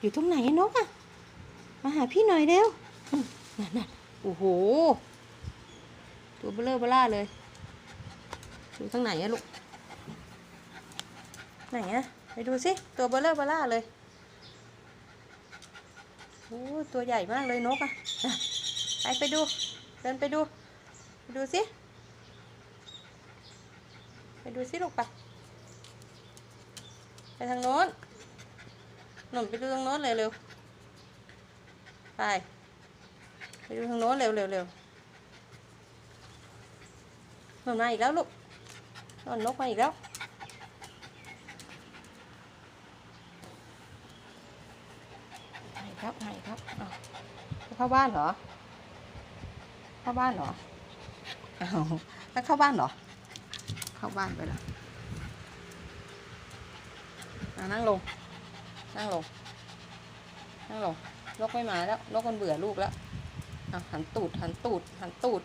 อยู่ตรงไหนนกอะมาหาพี่หน่อยเร็วนั่นนั่นโอ้โห ตัวเบลอเบล่าเลย อยู่ตรงไหนอะลูก ไหนอะไปดูสิ ตัวเบลอเบล่าเลย โอ้ตัวใหญ่มากเลยนกอะอะไปไปดู เดินไปดู ไปดูสิ ไปดูสิลูกไป ไปทางโน้น หนุ่มไปดูทางโน้นเลยเร็วไป ไปดูทางโน้นเร็วเร็วเร็วหนุ่มมาอีกแล้วลูกหนุ่มนกมาอีกแล้วมาอีกครับมาอีกครับอ้าวจะเข้าบ้านเหรอ เข้าบ้านเหรออ้าวแล้วเข้าบ้านเหรอ เข้าบ้านไปแล้วอะนั่งลง นั่งลง นั่งลง นกไม่มาแล้ว นกมันเบื่อลูกแล้วอะหันตูด หันตูด หันตูด